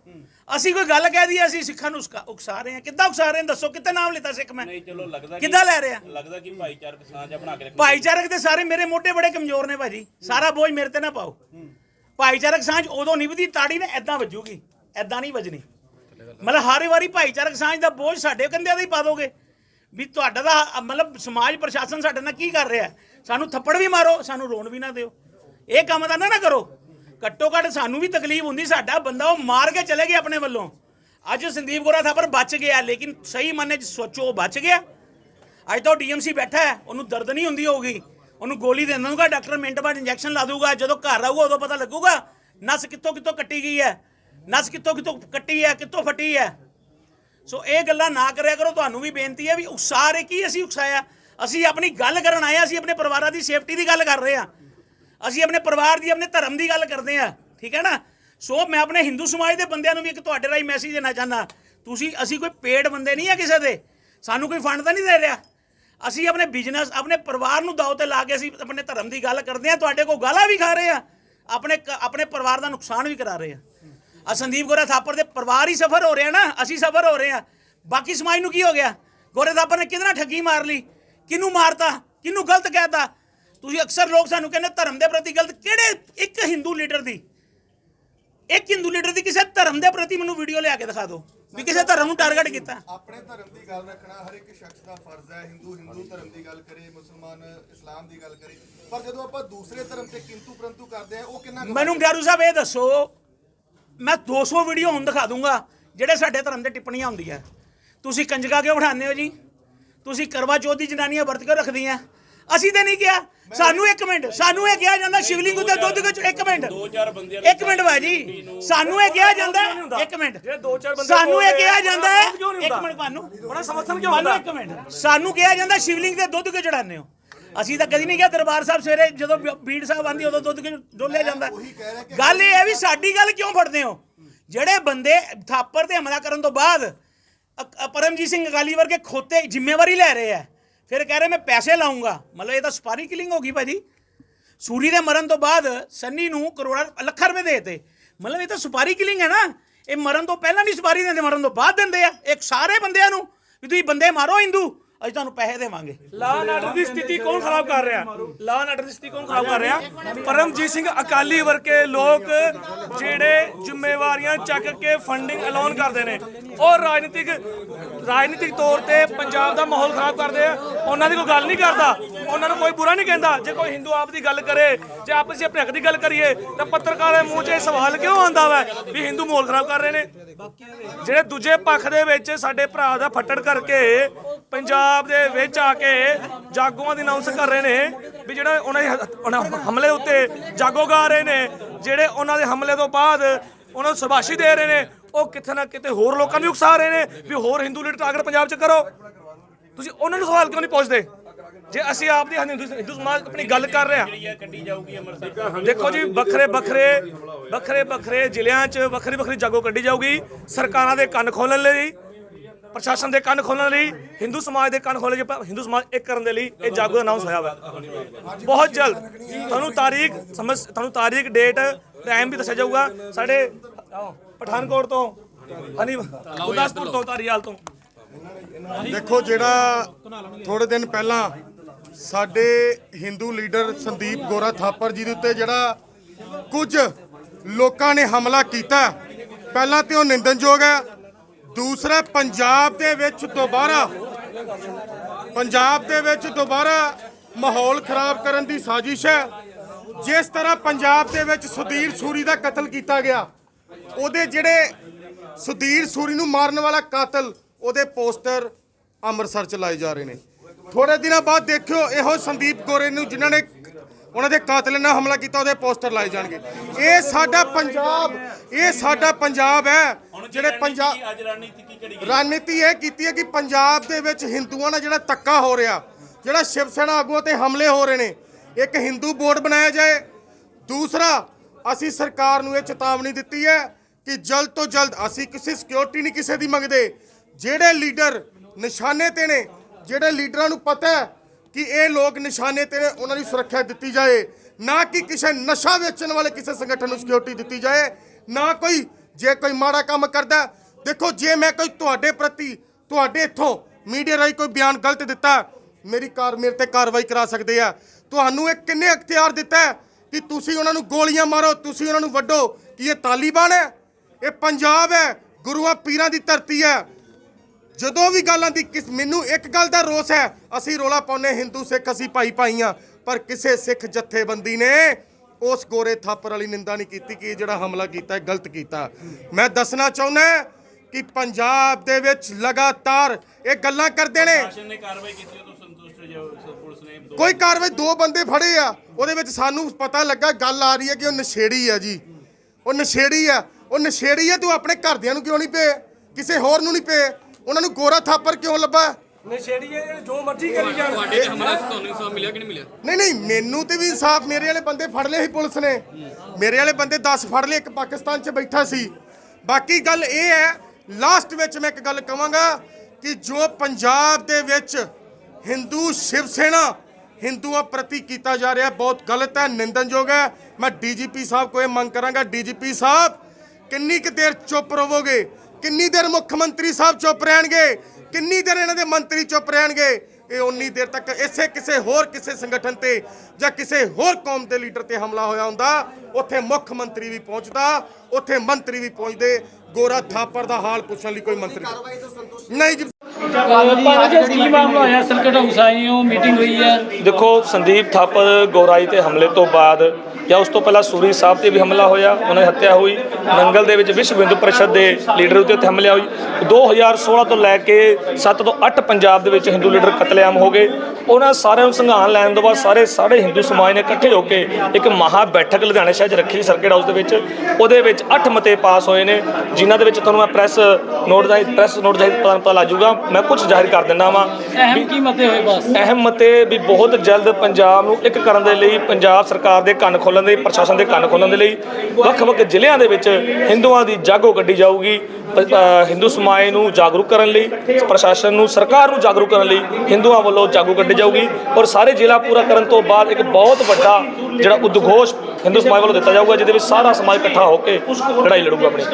ਅਸੀਂ ਕੋਈ ਗੱਲ ਕਹਿ ਦਈਏ ਅਸੀਂ ਸਿੱਖਾਂ ਨੂੰ ਉਸਕਾ- ਉਕਸਾ ਰਹੇ ਹਾਂ। ਕਿੱਦਾਂ ਉਕਸਾ ਰਹੇ ਹਾਂ? ਦੱਸੋ ਕਿੱਥੇ ਨਾਮ ਲਿੱਤਾ ਸਿੱਖ ਮੈਂ? ਨਹੀਂ ਚਲੋ ਲੱਗਦਾ ਕਿ ਕਿੱਦਾਂ ਲੈ ਰਿਹਾ ਲੱਗਦਾ ਕਿ ਭਾਈਚਾਰਕ ਸਾਂਝ ਬਣਾ ਕੇ ਰੱਖਣੀ ਭਾਈਚਾਰਕ ਦੇ ਸਾਰੇ ਮੇਰੇ ਮੋਢੇ ਬੜੇ ਕਮਜ਼ੋਰ ਨੇ ਭਾਜੀ। ਸਾਰਾ ਬੋਝ ਮੇਰੇ ਤੇ ਨਾ ਪਾਓ। ਭਾਈਚਾਰਕ ਸਾਂਝ ਉਦੋਂ ਨਿਭਦੀ ਤਾੜੀ ਨੇ ਐਦਾਂ ਵੱਜੂਗੀ। ਐਦਾਂ ਨਹੀਂ ਵੱਜਣੀ। ਮਤਲਬ ਹਰ ਵਾਰੀ ਭਾਈਚਾਰਕ ਸਾਂਝ ਦਾ ਬੋਝ ਸਾਡੇ ਕੰਧਿਆਂ ਤੇ ਹੀ ਪਾ ਦੋਗੇ। ਵੀ ਤੁਹਾਡਾ ਦਾ ਮਤਲਬ ਸਮਾਜ ਪ੍ਰਸ਼ਾਸਨ ਸਾਡੇ ਨਾਲ ਕੀ ਕਰ ਰਿਹਾ ਹੈ? ਸਾਨੂੰ ਥੱਪੜ ਵੀ ਮਾਰੋ ਸਾਨੂੰ ਰੋਣ ਵੀ ਨਾ ਦਿਓ। ਇਹ ਕੰਮ ਤਾਂ ਨਾ ਨਾ ਕਰੋ। ਘੱਟੋ ਘੱਟ ਸਾਨੂੰ ਵੀ ਤਕਲੀਫ ਹੁੰਦੀ ਸਾਡਾ ਬੰਦਾ ਉਹ ਮਾਰ ਕੇ ਚਲੇ ਗਿਆ ਆਪਣੇ ਵੱਲੋਂ। ਅੱਜ ਸੰਦੀਪ ਗੋਰਾ ਥਾਪਰ ਬਚ ਗਿਆ ਲੇਕਿਨ ਸਹੀ ਮੰਨੇ ਚ ਸੋਚੋ ਉਹ ਬਚ ਗਿਆ। ਅੱਜ ਤਾਂ ਡੀਐਮਸੀ ਬੈਠਾ ਹੈ ਉਹਨੂੰ ਦਰਦ ਨਹੀਂ ਹੁੰਦੀ ਹੋਊਗੀ। ਉਹਨੂੰ ਗੋਲੀ ਦੇ ਦਊਗਾ ਡਾਕਟਰ ਮਿੰਟ ਬਾਅਦ ਇੰਜੈਕਸ਼ਨ ਲਾ ਦੂਗਾ ਜਦੋਂ ਘਰ ਆਊਗਾ ਉਦੋਂ ਪਤਾ ਲੱਗੂਗਾ ਨਸ ਕਿੱਥੋਂ ਕਿੱਥੋਂ ਕੱਟੀ ਗਈ ਹੈ। ਨਸ ਕਿੱਥੋਂ ਕਿੱਥੋਂ ਕੱਟੀ ਹੈ ਕਿੱਥੋਂ ਫਟੀ ਹੈ। ਸੋ ਇਹ ਗੱਲਾਂ ਨਾ ਕਰਿਆ ਕਰੋ ਤੁਹਾਨੂੰ ਵੀ ਬੇਨਤੀ ਹੈ ਵੀ ਉਕਸਾਰੇ ਕੀ ਅਸੀਂ ਉਕਸਾਇਆ? ਅਸੀਂ ਆਪਣੀ ਗੱਲ ਕਰਨ ਆਏ ਹਾਂ, ਅਸੀਂ ਆਪਣੇ ਪਰਿਵਾਰਾਂ ਦੀ ਸੇਫਟੀ ਦੀ ਗੱਲ ਕਰ ਰਹੇ ਹਾਂ। ਅਸੀਂ ਆਪਣੇ ਪਰਿਵਾਰ ਦੀ, ਆਪਣੇ ਧਰਮ ਦੀ ਗੱਲ ਕਰਦੇ ਹਾਂ, ਠੀਕ ਹੈ ਨਾ? ਸੋ ਮੈਂ ਆਪਣੇ ਹਿੰਦੂ ਸਮਾਜ ਦੇ ਬੰਦਿਆਂ ਨੂੰ ਵੀ ਇੱਕ ਤੁਹਾਡੇ ਰਾਹੀਂ ਮੈਸੇਜ ਦੇਣਾ ਚਾਹੁੰਦਾ। ਤੁਸੀਂ, ਅਸੀਂ ਕੋਈ ਪੇਡ ਬੰਦੇ ਨਹੀਂ ਆ ਕਿਸੇ ਦੇ। ਸਾਨੂੰ ਕੋਈ ਫੰਡ ਤਾਂ ਨਹੀਂ ਦੇ ਰਿਹਾ। ਅਸੀਂ ਆਪਣੇ ਬਿਜ਼ਨਸ ਆਪਣੇ ਪਰਿਵਾਰ ਨੂੰ ਦਾਅ ਤੇ ਲਾ ਕੇ ਅਸੀਂ ਆਪਣੇ ਧਰਮ ਦੀ ਗੱਲ ਕਰਦੇ ਹਾਂ, ਤੁਹਾਡੇ ਕੋਲ ਗਾਲਾਂ ਵੀ ਖਾ ਰਹੇ ਆ ਆਪਣੇ ਕ- ਆਪਣੇ ਪਰਿਵਾਰ ਦਾ ਨੁਕਸਾਨ ਵੀ ਕਰਾ ਰਹੇ ਆ ਆ ਸੰਦੀਪ ਗੋਰਾ ਥਾਪਰ ਦੇ ਪਰਿਵਾਰ ਹੀ ਸਫਰ ਹੋ ਰਿਹਾ ਨਾ, ਅਸੀਂ ਸਫਰ ਹੋ ਰਹੇ ਆ ਬਾਕੀ ਸਮਾਜ ਨੂੰ ਕੀ ਹੋ ਗਿਆ? ਗੋਰੇ ਥਾਪਰ ਨੇ ਕਿਹਦੇ ਨਾਲ ਠੱਗੀ ਮਾਰ ਲਈ? ਕਿਹਨੂੰ ਮਾਰਤਾ? ਕਿਹਨੂੰ ਗਲਤ ਕਹਿਤਾ? ਤੁਸੀਂ ਅਕਸਰ ਲੋਕ ਸਾਨੂੰ ਕਹਿੰਦੇ ਧਰਮ ਦੇ ਪ੍ਰਤੀ ਗਲਤ ਕਿਹੜੇ ਇੱਕ ਹਿੰਦੂ ਲੀਡਰ ਦੀ? ਇੱਕ ਹਿੰਦੂ ਲੀਡਰ ਦੀ ਕਿਸੇ ਧਰਮ ਦੇ ਪ੍ਰਤੀ ਮੈਨੂੰ ਵੀਡੀਓ ਲਿਆ ਕੇ ਦਿਖਾ ਦਿਓ ਵੀ ਕਿਸੇ ਧਰਮ ਨੂੰ ਟਾਰਗੇਟ ਕੀਤਾ। ਆਪਣੇ ਧਰਮ ਦੀ ਗੱਲ ਰੱਖਣਾ ਹਰ ਇੱਕ ਸ਼ਖਸ ਦਾ ਫਰਜ਼ ਹੈ ਹਿੰਦੂ ਹਿੰਦੂ ਧਰਮ ਦੀ ਗੱਲ ਕਰੇ ਮੁਸਲਮਾਨ ਇਸਲਾਮ ਦੀ ਗੱਲ ਕਰੇ। ਪਰ ਜਦੋਂ ਆਪਾਂ ਦੂਸਰੇ ਧਰਮ ਤੇ ਕਿੰਤੂ ਪਰੰਤੂ ਕਰਦੇ ਆ ਉਹ ਕਿੰਨਾ ਮੈਨੂੰ ਡਾਰੂ ਸਾਹਿਬ ਇਹ ਦੱਸੋ ਮੈਂ 200 ਵੀਡੀਓ ਹੁਣ ਦਿਖਾ ਦੂੰਗਾ ਜਿਹੜੇ ਸਾਡੇ ਧਰਮ ਤੇ ਟਿੱਪਣੀਆਂ ਹੁੰਦੀਆਂ। ਤੁਸੀਂ ਕੰਜਕਾ ਕਿਉਂ ਬਿਠਾਉਂਦੇ ਹੋ ਜੀ? ਤੁਸੀਂ ਕਰਵਾ ਚੌਥ ਦੀ ਜਨਾਨੀਆਂ ਵਰਤ ਕੇ ਰੱਖਦੀਆਂ। ਅਸੀਂ ਤੇ ਨਹੀਂ ਕਿਹਾ। ਸਾਨੂੰ ਇੱਕ ਮਿੰਟ ਸਾਨੂੰ ਇਹ ਕਿਹਾ ਜਾਂਦਾ ਸ਼ਿਵਲਿੰਗ ਉੱਤੇ ਦੁੱਧ ਵਿੱਚ ਇੱਕ ਮਿੰਟ। ਦੋ ਚਾਰ ਬੰਦਿਆਂ ਨੂੰ ਇੱਕ ਮਿੰਟ ਭਾਜੀ ਸਾਨੂੰ ਇਹ ਕਿਹਾ ਜਾਂਦਾ ਇੱਕ ਮਿੰਟ। ਦੋ ਚਾਰ ਬੰਦੇ ਸਾਨੂੰ ਇਹ ਕਿਹਾ ਜਾਂਦਾ ਇੱਕ? ਮਿੰਟ ਤੁਹਾਨੂੰ ਬੜਾ ਸਮਰਥਨ ਕਿਉਂ ਹੁੰਦਾ? ਇੱਕ ਮਿੰਟ। ਸਾਨੂੰ ਕਿਹਾ ਜਾਂਦਾ ਸ਼ਿਵਲਿੰਗ ਤੇ ਦੁੱਧ ਕਿਉਂ ਚੜਾਉਂਦੇ ਹੋ? ਅਸੀਂ ਤਾਂ ਕਦੀ ਨਹੀਂ ਕਿਹਾ ਦਰਬਾਰ ਸਾਹਿਬ ਸਵੇਰੇ ਜਦੋਂ ਬੀੜ ਸਾਹਿਬ ਆਂਦੀ ਉਦੋਂ ਦੁੱਧ ਕਿਉਂ ਡੋਲਿਆ ਜਾਂਦਾ। ਉਹੀ ਕਹਿ ਰਿਹਾ ਕਿ ਗੱਲ ਇਹ ਹੈ ਵੀ ਸਾਡੀ ਗੱਲ ਕਿਉਂ ਫੜਦੇ ਹੋ? ਜਿਹੜੇ ਬੰਦੇ ਥਾਪਰ ਤੇ ਹਮਲਾ ਕਰਨ ਤੋਂ ਬਾਅਦ ਪਰਮਜੀਤ ਸਿੰਘ ਅਕਾਲੀ ਵਰਗੇ ਖੋਤੇ ਜ਼ਿੰਮੇਵਾਰੀ ਲੈ ਰਹੇ ਆ। ਫਿਰ ਕਹਿ ਰਹੇ ਮੈਂ ਪੈਸੇ ਲਾਉਂਗਾ। ਮਤਲਬ ਇਹ ਤਾਂ ਸਪਾਰੀ ਕਿਲਿੰਗ ਹੋ ਗਈ ਭਾਜੀ। ਸੂਰੀ ਦੇ ਮਰਨ ਤੋਂ ਬਾਅਦ ਸੰਨੀ ਨੂੰ ਕਰੋੜਾਂ ਲੱਖਾਂ ਰੁਪਏ ਦੇਤੇ। ਮਤਲਬ ਇਹ ਤਾਂ ਸੁਪਾਰੀ ਕਿਲਿੰਗ ਹੈ ਨਾ। ਇਹ ਮਰਨ ਤੋਂ ਪਹਿਲਾਂ ਨਹੀਂ ਸੁਪਾਰੀ ਦਿੰਦੇ, ਮਰਨ ਤੋਂ ਬਾਅਦ ਦਿੰਦੇ ਆ। ਇੱਕ ਸਾਰੇ ਬੰਦਿਆਂ ਨੂੰ ਵੀ ਤੁਸੀਂ ਬੰਦੇ ਮਾਰੋ ਹਿੰਦੂ ਅਸੀਂ ਤੁਹਾਨੂੰ ਪੈਸੇ ਦੇਵਾਂਗੇ। ਲਾ ਐਂਡ ਆਰਡਰ ਦੀ ਸਥਿਤੀ ਕੌਣ ਖਰਾਬ ਕਰ ਰਿਹਾ? ਲਾ ਐਂਡ ਆਰਡਰ ਦੀ ਸਥਿਤੀ ਕੌਣ ਖਰਾਬ ਕਰ ਰਿਹਾ? ਪਰਮਜੀਤ ਸਿੰਘ ਅਕਾਲੀ ਵਰਗੇ ਲੋਕ ਜਿਹੜੇ ਜ਼ਿੰਮੇਵਾਰੀਆਂ ਚੱਕ ਕੇ ਫੰਡਿੰਗ ਐਲਾਨ ਕਰਦੇ ਨੇ। ਉਹ ਰਾਜਨੀਤਿਕ ਰਾਜਨੀਤਿਕ ਤੌਰ ਤੇ ਪੰਜਾਬ ਦਾ ਮਾਹੌਲ ਖਰਾਬ ਕਰਦੇ ਆ। ਉਹਨਾਂ ਦੀ ਕੋਈ ਗੱਲ ਨਹੀਂ ਕਰਦਾ। ਉਹਨਾਂ ਨੂੰ ਕੋਈ ਬੁਰਾ ਨਹੀਂ ਕਹਿੰਦਾ। ਜੇ ਕੋਈ ਹਿੰਦੂ ਆਪ ਦੀ ਗੱਲ ਕਰੇ, ਜੇ ਆਪ ਅਸੀਂ ਆਪਣੇ ਹੱਕ ਦੀ ਗੱਲ ਕਰੀਏ, ਤਾਂ ਪੱਤਰਕਾਰ ਦੇ ਮੂੰਹ 'ਚ ਇਹ ਸਵਾਲ ਕਿਉਂ ਆਉਂਦਾ ਵਾ ਵੀ ਹਿੰਦੂ ਮਾਹੌਲ ਖਰਾਬ ਕਰ ਰਹੇ ਨੇ? ਜਿਹੜੇ ਦੂਜੇ ਪੱਖ ਦੇ ਵਿੱਚ ਸਾਡੇ ਭਰਾ ਦਾ ਫੱਟੜ ਕਰਕੇ ਪੰਜਾਬ ਦੇ ਵਿੱਚ ਆ ਕੇ ਜਾਗੋਆਂ ਦੀ ਅਨਾਉਂਸ ਕਰ ਰਹੇ ਨੇ ਵੀ ਜਿਹੜਾ ਉਹਨਾਂ ਦੇ ਹਮਲੇ ਉੱਤੇ ਜਾਗੋ ਗਾ ਰਹੇ ਨੇ, ਜਿਹੜੇ ਉਹਨਾਂ ਦੇ ਹਮਲੇ ਤੋਂ ਬਾਅਦ ਉਹਨਾਂ ਨੂੰ ਸ਼ਾਬਾਸ਼ੀ ਦੇ ਰਹੇ ਨੇ, ਉਹ ਕਿਤੇ ਨਾ ਕਿਤੇ ਹੋਰ ਲੋਕਾਂ ਨੂੰ ਉਕਸਾ ਰਹੇ ਨੇ ਵੀ ਹੋਰ ਹਿੰਦੂ ਲੀਡਰ ਟਾਰਗੇਟ ਪੰਜਾਬ 'ਚ ਕਰੋ। ਤੁਸੀਂ ਉਹਨਾਂ ਨੂੰ ਸਵਾਲ ਕਿਉਂ ਨਹੀਂ ਪੁੱਛਦੇ? ਜੇ ਅਸੀਂ ਆਪ ਦੀ ਹਿੰਦੂ ਹਿੰਦੂ ਸਮਾਜ ਆਪਣੀ ਗੱਲ ਕਰ ਰਹੇ ਹਾਂ। ਦੇਖੋ ਜੀ, ਵੱਖਰੇ ਵੱਖਰੇ ਵੱਖਰੇ ਵੱਖਰੇ ਜ਼ਿਲ੍ਹਿਆਂ 'ਚ ਵੱਖਰੀ ਵੱਖਰੀ ਜਾਗੋ ਕੱਢੀ ਜਾਊਗੀ, ਸਰਕਾਰਾਂ ਦੇ ਕੰਨ ਖੋਲਣ ਲਈ। ਪ੍ਰਸ਼ਾਸਨ ਦੇ ਕੰਨ ਖੋਲਣ ਲਈ, ਹਿੰਦੂ ਸਮਾਜ ਦੇ ਕੰਨ ਖੋਲਣ ਲਈ ਹਿੰਦੂ ਸਮਾਜ ਇੱਕ ਕਰਨ ਦੇ ਲਈ ਇਹ ਜਾਗੋ ਅਨਾਉਂਸ ਹੋਇਆ ਵਾ। ਬਹੁਤ ਜਲਦ ਤੁਹਾਨੂੰ ਤਾਰੀਖ ਸਮਝ, ਤੁਹਾਨੂੰ ਤਾਰੀਖ ਡੇਟ ਟਾਈਮ ਵੀ ਦੱਸਿਆ ਜਾਊਗਾ। ਸਾਡੇ ਪਠਾਨਕੋਟ ਤੋਂ, ਹਨੀ, ਗੁਰਦਾਸਪੁਰ ਤੋਂ, ਧਾਰੀਵਾਲ ਤੋਂ। ਦੇਖੋ ਜਿਹੜਾ ਥੋੜੇ ਦਿਨ ਪਹਿਲਾਂ ਸਾਡੇ ਹਿੰਦੂ ਲੀਡਰ ਸੰਦੀਪ ਗੋਰਾ ਥਾਪਰ ਜੀ ਦੇ ਉੱਤੇ ਜਿਹੜਾ ਕੁਝ ਲੋਕਾਂ ਨੇ ਹਮਲਾ ਕੀਤਾ, ਪਹਿਲਾਂ ਤੇ ਉਹ ਨਿੰਦਨਯੋਗ ਹੈ ਦੂਸਰਾ ਪੰਜਾਬ ਦੇ ਵਿੱਚ ਦੁਬਾਰਾ ਪੰਜਾਬ ਦੇ ਵਿੱਚ ਦੁਬਾਰਾ ਮਾਹੌਲ ਖਰਾਬ ਕਰਨ ਦੀ ਸਾਜ਼ਿਸ਼ ਹੈ। ਜਿਸ ਤਰ੍ਹਾਂ ਪੰਜਾਬ ਦੇ ਵਿੱਚ ਸੁਧੀਰ ਸੂਰੀ ਦਾ ਕਤਲ ਕੀਤਾ ਗਿਆ, ਉਹਦੇ ਜਿਹੜੇ ਸੁਧੀਰ ਸੂਰੀ ਨੂੰ ਮਾਰਨ ਵਾਲਾ ਕਾਤਲ, ਉਹਦੇ ਪੋਸਟਰ ਅੰਮ੍ਰਿਤਸਰ ਚ ਲਾਏ ਜਾ ਰਹੇ ਨੇ। ਥੋੜੇ ਦਿਨਾਂ ਬਾਅਦ ਦੇਖਿਓ, ਇਹੋ ਸੰਦੀਪ ਗੋਰੇ ਨੂੰ ਜਿਨ੍ਹਾਂ ਨੇ ਉਹਨਾਂ ਦੇ ਕਾਤਲ ਨਾਲ ਹਮਲਾ ਕੀਤਾ, ਉਹਦੇ ਪੋਸਟਰ ਲਾਏ ਜਾਣਗੇ। ਇਹ ਸਾਡਾ ਪੰਜਾਬ, ਇਹ ਸਾਡਾ ਪੰਜਾਬ ਹੈ। ਜਿਹੜੇ ਪੰਜਾਬ ਅੱਜ ਰਣਨੀਤੀ ਕੀ ਕਰੀ ਰਣਨੀਤੀ ਇਹ ਕੀਤੀ ਹੈ ਕਿ ਪੰਜਾਬ ਦੇ ਵਿੱਚ ਹਿੰਦੂਆਂ ਨਾਲ ਜਿਹੜਾ ਤੱਕਾ ਹੋ ਰਿਹਾ ਜਿਹੜਾ ਸ਼ਿਵ ਸੈਨਾ ਆਗੂਆਂ ਤੇ ਹਮਲੇ ਹੋ ਰਹੇ ਨੇ ਇੱਕ ਹਿੰਦੂ ਬੋਰਡ ਬਣਾਇਆ ਜਾਏ। ਦੂਸਰਾ ਅਸੀਂ ਸਰਕਾਰ ਨੂੰ ਇਹ ਚੇਤਾਵਨੀ ਦਿੱਤੀ ਹੈ ਕਿ ਜਲਦ ਤੋਂ ਜਲਦ ਅਸੀਂ ਕਿਸੇ ਸਿਕਿਉਰਿਟੀ ਨਹੀਂ ਕਿਸੇ ਦੀ ਮੰਗਦੇ। ਜਿਹੜੇ ਲੀਡਰ ਨਿਸ਼ਾਨੇ ਤੇ ਨੇ ਜਿਹੜੇ ਲੀਡਰਾਂ ਨੂੰ ਪਤਾ ਹੈ ਕਿ ਇਹ ਲੋਕ ਨਿਸ਼ਾਨੇ ਤੇ ਨੇ ਉਹਨਾਂ ਦੀ ਸੁਰੱਖਿਆ ਦਿੱਤੀ ਜਾਏ। ਨਾ ਕਿ ਕਿਸੇ ਨਸ਼ਾ ਵੇਚਣ ਵਾਲੇ ਕਿਸੇ ਸੰਗਠਨ ਨੂੰ ਸਿਕਿਉਰਿਟੀ ਦਿੱਤੀ ਜਾਏ ਨਾ ਕੋਈ ਜੇ ਕੋਈ ਮਾੜਾ ਕੰਮ ਕਰਦਾ, ਦੇਖੋ ਜੇ ਮੈਂ ਕੋਈ ਤੁਹਾਡੇ ਪ੍ਰਤੀ, ਤੁਹਾਡੇ ਇੱਥੋਂ ਮੀਡੀਆ ਰਾਹੀਂ ਕੋਈ ਬਿਆਨ ਗਲਤ ਦਿੱਤਾ, ਮੇਰੀ ਕਾਰ, ਮੇਰੇ ਤੇ ਕਾਰਵਾਈ ਕਰਾ ਸਕਦੇ ਆ। ਤੁਹਾਨੂੰ ਇਹ ਕਿੰਨੇ ਅਖਤਿਆਰ ਦਿੱਤਾ ਕਿ ਤੁਸੀਂ ਉਹਨਾਂ ਨੂੰ ਗੋਲੀਆਂ ਮਾਰੋ, ਤੁਸੀਂ ਉਹਨਾਂ ਨੂੰ ਵੱਢੋ, ਕਿ ਇਹ ਤਾਲੀਬਾਨ ਹੈ? ਇਹ ਪੰਜਾਬ ਹੈ, ਗੁਰੂਆਂ ਪੀਰਾਂ ਦੀ ਧਰਤੀ ਹੈ। ਜਦੋਂ ਵੀ ਗੱਲਾਂ ਦੀ ਕਿਸ, ਮੈਨੂੰ ਇੱਕ ਗੱਲ ਦਾ ਰੋਸ ਹੈ, ਅਸੀਂ ਰੋਲਾ ਪਾਉਨੇ ਹਿੰਦੂ ਸਿੱਖ ਅਸੀਂ ਭਾਈ ਭਾਈਆਂ ਪਰ ਕਿਸੇ ਸਿੱਖ ਜਥੇਬੰਦੀ ਨੇ ਉਸ ਗੋਰੇ ਥਾਪਰ ਵਾਲੀ ਨਿੰਦਾ ਨਹੀਂ ਕੀਤੀ ਕਿ ਇਹ ਜਿਹੜਾ ਹਮਲਾ ਕੀਤਾ ਹੈ ਗਲਤ ਕੀਤਾ। ਮੈਂ ਦੱਸਣਾ ਚਾਹੁੰਦਾ ਕਿ ਪੰਜਾਬ ਦੇ ਵਿੱਚ ਲਗਾਤਾਰ ਇਹ ਗੱਲਾਂ ਕਰਦੇ ਨੇ। ਨੇ ਕਾਰਵਾਈ ਕੀਤੀ ਉਹ ਤੋਂ ਸੰਤੁਸ਼ਟ ਜੋ ਪੁਲਿਸ ਨੇ ਕੋਈ ਕਾਰਵਾਈ ਦੋ ਬੰਦੇ ਫੜੇ ਆ ਉਹਦੇ ਵਿੱਚ ਸਾਨੂੰ ਪਤਾ ਲੱਗਾ ਗੱਲ ਆ ਰਹੀ ਹੈ ਕਿ ਉਹ ਨਸ਼ੇੜੀ ਆ ਜੀ। ਉਹ ਨਸ਼ੇੜੀ ਆ ਉਹ ਨਸ਼ੇੜੀ ਆ ਤੂੰ ਆਪਣੇ ਘਰਦਿਆਂ ਨੂੰ ਕਿਉਂ ਨਹੀਂ ਪਏ ਕਿਸੇ ਹੋਰ ਨੂੰ ਨਹੀਂ ਪਏ ਉਹਨਾਂ ਨੂੰ ਗੋਰਾ ਥਾਪਰ ਕਿਉਂ ਲੱਭਾ? ਨਸ਼ੇੜੀਏ ਜੋ ਮਰਜ਼ੀ ਕਰੀ ਜਾਣ। ਤੁਹਾਡੇ ਤੇ ਹਮਲਾ ਸੀ ਤੁਹਾਨੂੰ ਇਨਸਾਫ ਮਿਲਿਆ ਕਿ ਨਹੀਂ ਮਿਲਿਆ? ਨਹੀਂ ਨਹੀਂ ਮੈਨੂੰ ਤੇ ਵੀ ਇਨਸਾਫ ਮੇਰੇ ਵਾਲੇ ਬੰਦੇ ਫੜ ਲਏ ਸੀ ਪੁਲਿਸ ਨੇ। ਮੇਰੇ ਵਾਲੇ ਬੰਦੇ 10 ਫੜ ਲਏ ਇੱਕ ਪਾਕਿਸਤਾਨ 'ਚ ਬੈਠਾ ਸੀ। ਬਾਕੀ ਗੱਲ ਇਹ ਹੈ ਲਾਸਟ ਵਿੱਚ ਮੈਂ ਇੱਕ ਗੱਲ ਕਵਾਂਗਾ ਕਿ ਜੋ ਪੰਜਾਬ ਦੇ ਵਿੱਚ ਹਿੰਦੂ ਸ਼ਿਵ ਸੈਨਾ ਹਿੰਦੂਆਂ ਪ੍ਰਤੀ ਕੀਤਾ ਜਾ ਰਿਹਾ ਬਹੁਤ ਗਲਤ ਹੈ ਨਿੰਦਨਯੋਗ ਹੈ। ਮੈਂ ਡੀਜੀਪੀ ਸਾਹਿਬ ਕੋਲ ਇਹ ਮੰਗ ਕਰਾਂਗਾ ਡੀਜੀਪੀ ਸਾਹਿਬ ਕਿੰਨੀ ਕੁ ਦੇਰ ਚੁੱਪ ਰਹੋਗੇ ਕਿੰਨੀ ਦੇਰ ਮੁੱਖ ਮੰਤਰੀ ਸਾਹਿਬ ਚੁੱਪ ਰਹਿਣਗੇ? ਕਿੰਨੀ ਦੇਰ ਇਹਨਾਂ ਦੇ ਮੰਤਰੀ ਚੁੱਪ ਰਹਿਣਗੇ? ਇਹ ਉਨੀ ਦੇਰ ਤੱਕ ਇਸੇ ਕਿਸੇ ਹੋਰ ਕਿਸੇ ਸੰਗਠਨ ਤੇ ਜਾਂ ਕਿਸੇ ਹੋਰ ਕੌਮ ਦੇ ਲੀਡਰ ਤੇ ਹਮਲਾ ਹੋਇਆ ਹੁੰਦਾ। ਉੱਥੇ ਮੁੱਖ ਮੰਤਰੀ ਵੀ ਪਹੁੰਚਦਾ ਉੱਥੇ ਮੰਤਰੀ ਵੀ ਪਹੁੰਚਦੇ। ਗੋਰਾ ਥਾਪਰ ਦਾ ਹਾਲ ਪੁੱਛਣ ਲਈ ਕੋਈ ਮੰਤਰੀ ਨਹੀਂ ਜੀ ਪੰਜ ਕੀ ਮਾਮਲਾ ਹੋਇਆ? ਸਰਕਟ ਹਾਊਸ ਆਏ ਹੋ, ਮੀਟਿੰਗ ਹੋਈ ਹੈ ਦੇਖੋ, ਸੰਦੀਪ ਥਾਪਰ ਗੋਰਾਈ ਤੇ ਹਮਲੇ ਤੋਂ ਬਾਅਦ ਜਾਂ ਉਸ ਤੋਂ ਪਹਿਲਾਂ ਸੂਰੀ ਸਾਹਿਬ ਤੇ ਵੀ ਹਮਲਾ ਹੋਇਆ, ਉਹਨਾਂ ਦੀ ਹੱਤਿਆ ਹੋਈ। ਨੰਗਲ ਦੇ ਵਿੱਚ ਵਿਸ਼ਵ ਹਿੰਦੂ ਪਰਿਸ਼ਦ ਦੇ ਲੀਡਰ ਉੱਤੇ ਉੱਤੇ ਹਮਲਾ ਹੋਈ। 2016 ਤੋਂ ਲੈ ਕੇ 7 ਤੋਂ 8 ਪੰਜਾਬ ਦੇ ਵਿੱਚ ਹਿੰਦੂ ਲੀਡਰ ਕਤਲੇਆਮ ਹੋ ਗਏ। ਉਹਨਾਂ ਸਾਰਿਆਂ ਨੂੰ ਸੰਘਾਣ ਲੈਣ ਤੋਂ ਬਾਅਦ ਸਾਰੇ ਸਾਰੇ ਹਿੰਦੂ ਸਮਾਜ ਨੇ ਇਕੱਠੇ ਹੋ ਕੇ ਇੱਕ ਮਹਾ ਬੈਠਕ ਲੁਧਿਆਣਾ ਸ਼ਹਿਰ 'ਚ ਰੱਖੀ ਸਰਕਟ ਹਾਊਸ ਦੇ ਵਿੱਚ। ਉਹਦੇ ਵਿੱਚ 8 ਮਤੇ ਪਾਸ ਹੋਏ ਨੇ, ਜਿਨ੍ਹਾਂ ਦੇ ਵਿੱਚ ਤੁਹਾਨੂੰ ਮੈਂ ਪ੍ਰੈਸ ਨੋਟ ਦਾ ਪ੍ਰੈਸ ਨੋਟ ਦਾ ਪਤਾ ਲੱਗ ਜਾਊਗਾ ਮੈਂ ਕੁਝ ਜ਼ਾਹਿਰ ਕਰ ਦਿੰਦਾ ਵਾਂ। ਅਹਿਮ ਕੀ ਮਤੇ ਹੋਏ ਬਸ? ਅਹਿਮ ਮਤੇ ਵੀ ਬਹੁਤ ਜਲਦ ਪੰਜਾਬ ਨੂੰ ਇੱਕ ਕਰਨ ਦੇ ਲਈ ਪੰਜਾਬ ਸਰਕਾਰ ਦੇ ਕੰਨ ਖੋਲਣ ਦੇ ਪ੍ਰਸ਼ਾਸਨ ਦੇ ਕੰਨ ਖੋਲਣ ਦੇ ਲਈ ਵੱਖ-ਵੱਖ ਜ਼ਿਲ੍ਹਿਆਂ ਦੇ ਵਿੱਚ ਹਿੰਦੂਆਂ ਦੀ ਜਾਗੋ ਕੱਢੀ ਜਾਊਗੀ ਹਿੰਦੂ ਸਮਾਜ ਨੂੰ ਜਾਗਰੂਕ ਕਰਨ ਲਈ ਪ੍ਰਸ਼ਾਸਨ ਨੂੰ ਸਰਕਾਰ ਨੂੰ ਜਾਗਰੂਕ ਕਰਨ ਲਈ ਹਿੰਦੂਆਂ ਵੱਲੋਂ ਜਾਗੋ ਕੱਢੀ ਜਾਊਗੀ ਔਰ ਸਾਰੇ ਜ਼ਿਲ੍ਹਾ ਪੂਰਾ ਕਰਨ ਤੋਂ ਬਾਅਦ ਇੱਕ ਬਹੁਤ ਵੱਡਾ ਜਿਹੜਾ ਉਦਘੋਸ਼ ਹਿੰਦੂ ਸਮਾਜ ਵੱਲੋਂ ਦਿੱਤਾ ਜਾਊਗਾ ਜਿਹਦੇ ਵਿੱਚ ਸਾਰਾ ਸਮਾਜ ਇਕੱਠਾ ਹੋ ਕੇ ਲੜਾਈ ਲੜੂਗਾ ਆਪਣੀ।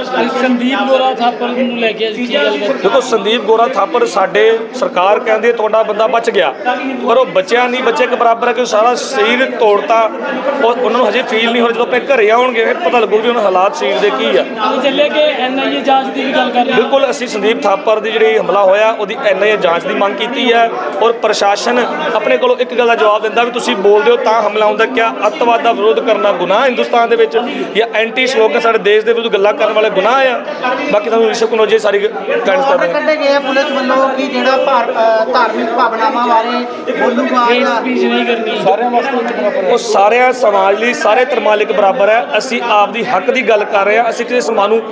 ਸੰਦੀਪ ਗੋਰਾ ਥਾਪਰ ਨੂੰ ਲੈ ਕੇ ਗੱਲ ਦੇਖੋ ਸੰਦੀਪ ਗੋਰਾ ਥਾਪਰ ਸਾਡੇ ਸਰਕਾਰ ਕਹਿੰਦੀ ਹੈ ਤੁਹਾਡਾ ਬੰਦਾ ਬਚ ਗਿਆ। ਪਰ ਉਹ ਬਚਿਆ ਨਹੀਂ ਬੱਚੇ ਇੱਕ ਬਰਾਬਰ ਹੈ ਕਿ ਸਾਰਾ ਸਰੀਰ ਤੋੜਤਾ। ਉਹ ਉਹਨਾਂ ਨੂੰ ਹਜੇ ਫੀਲ ਨਹੀਂ ਹੋ ਰਿਹਾ ਜਦੋਂ ਆਪਣੇ ਘਰੇ ਆਉਣਗੇ ਫਿਰ ਪਤਾ ਲੱਗੂ ਵੀ ਉਹਨਾਂ ਹਾਲਾਤ ਸਰੀਰ ਦੇ ਕੀ ਆ। ਚੱਲਿਆ ਕਿ ਐਨਆਈਏ ਜਾਂਚ ਦੀ ਵੀ ਗੱਲ ਕਰ ਰਹੇ ਬਿਲਕੁਲ ਅਸੀਂ ਸੰਦੀਪ ਥਾਪਰ ਦੀ ਜਿਹੜੀ ਹਮਲਾ ਹੋਇਆ ਉਹਦੀ ਐਨਆਈਏ ਜਾਂਚ ਦੀ ਮੰਗ ਕੀਤੀ ਹੈ ਔਰ ਪ੍ਰਸ਼ਾਸਨ ਆਪਣੇ ਕੋਲੋਂ ਇੱਕ ਗੱਲ ਦਾ ਜਵਾਬ ਦਿੰਦਾ ਵੀ ਤੁਸੀਂ ਬੋਲਦੇ ਹੋ ਤਾਂ ਹਮਲਾ ਹੁੰਦਾ ਕਿਆ ਅੱਤਵਾਦ ਦਾ ਵਿਰੋਧ ਕਰਨਾ ਗੁਨਾਹ ਹਿੰਦੁਸਤਾਨ ਦੇ ਵਿੱਚ? ਜਾਂ ਐਂਟੀ ਸਲੋਗਨ ਸਾਡੇ ਦੇਸ਼ ਦੇ ਵਿਰੁੱਧ ਗੱਲਾਂ ਕਰਨ ਵਾਲੇ ਗੁਨਾਹ ਆ? ਬਾਕੀ ਤੁਹਾਨੂੰ ਰਿਸ਼ਵ ਕਨੋਜੇ ਸਾਰੀ ਗਾਈਡੈਂਸ ਕਰਦੇ ਕੱਢੇ ਗਏ ਆ ਪੁਲਿਸ ਵੱਲੋਂ ਕਿ ਜਿਹੜਾ ਭਾਰ- ਅ, ਧਾਰਮਿਕ ਭਾਵਨਾਵਾਂ ਬਾਰੇ ਬੋਲੂਗਾ ਸਪੀਚ ਨਹੀਂ ਕਰਨੀ। ਉਹ ਸਾਰਿਆਂ ਸਮਾਜ ਲਈ ਸਾਰੇ ਧਰਮਾਂ ਲਈ ਇੱਕ ਬਰਾਬਰ ਹੈ। ਅਸੀਂ ਆਪ ਦੀ ਹੱਕ ਦੀ ਗੱਲ ਕਰ ਰਹੇ ਹਾਂ। ਅਸੀਂ ਕਿਸੇ ਸਮਾਜ ਨੂੰ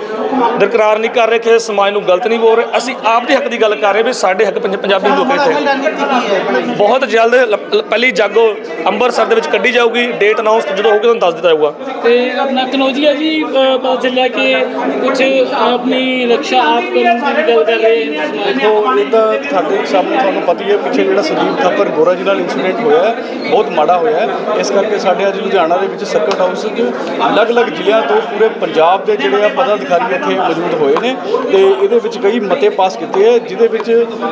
ਦਰਕਰਾਰ ਨਹੀਂ ਕਰ ਰਹੇ ਕਿਸੇ ਸਮਾਜ ਨੂੰ ਗਲਤ ਨਹੀਂ ਬੋਲ ਰਹੇ। ਅਸੀਂ ਆਪ ਦੀ ਹੱਕ ਦੀ ਗੱਲ ਕਰ ਰਹੇ ਵੀ ਸਾਡੇ ਹੱਕ ਪੰਜ- ਪੰਜਾਬੀ ਲੋਕ ਇੱਥੇ? ਬਹੁਤ ਜਲਦ ਲ- ਪਹਿਲੀ ਜਾਗੋ ਅੰਮ੍ਰਿਤਸਰ ਦੇ ਵਿੱਚ ਕੱਢੀ ਜਾਊਗੀ। ਡੇਟ ਅਨਾਉਂਸ ਜਦੋਂ ਹੋਊਗੀ ਤੁਹਾਨੂੰ ਦੱਸ ਦਿੱਤਾ ਜਾਊਗਾ। ਤੇ ਆਪਣਾ ਕਨੋਜੀਆ ਜੀ ਅ, ਪਤਾ ਚੱਲਿਆ ਕਿ ਕੁਝ ਆਪਣੀ ਰੱਖਿਆ ਆਪ ਕਰਨ ਦੀ ਵੀ ਗੱਲ ਕਰ ਰਹੇ ਹਨ ਸਮਾਜ ਦੇਖੋ ਇਹ ਤਾਂ ਸਾਡੇ ਸਾਹਮਣੇ ਤੁਹਾਨੂੰ ਪਤਾ ਹੀ ਹੈ ਪਿੱਛੇ ਜਿਹੜਾ ਸੰਦੀਪ ਥਾਪਰ ਗੋਰਾ ਜੀ ਨਾਲ ਇੰਸੀਡੈਂਟ ਹੋਇਆ ਹੈ, ਬਹੁਤ ਮਾੜਾ ਹੋਇਆ ਹੈ। ਇਸ ਕਰਕੇ ਸਾਡੇ ਅੱਜ ਲੁਧਿਆਣਾ ਦੇ ਵਿੱਚ ਸਰਕਟ ਹਾਊਸ 'ਚ ਅਲੱਗ-ਅਲੱਗ ਜ਼ਿਲ੍ਹਿਆਂ ਤੋਂ ਪੂਰੇ ਪੰਜਾਬ ਦੇ ਜਿਹੜੇ ਆ ਪਦਾਧਿਕਾਰੀ ਇੱਥੇ ਮੌਜੂਦ ਹੋਏ ਨੇ ਤੇ ਇਹਦੇ ਵਿੱਚ ਕਈ ਮਤੇ ਪਾਸ ਕੀਤੇ ਹੈ ਜਿਹਦੇ ਵਿੱਚ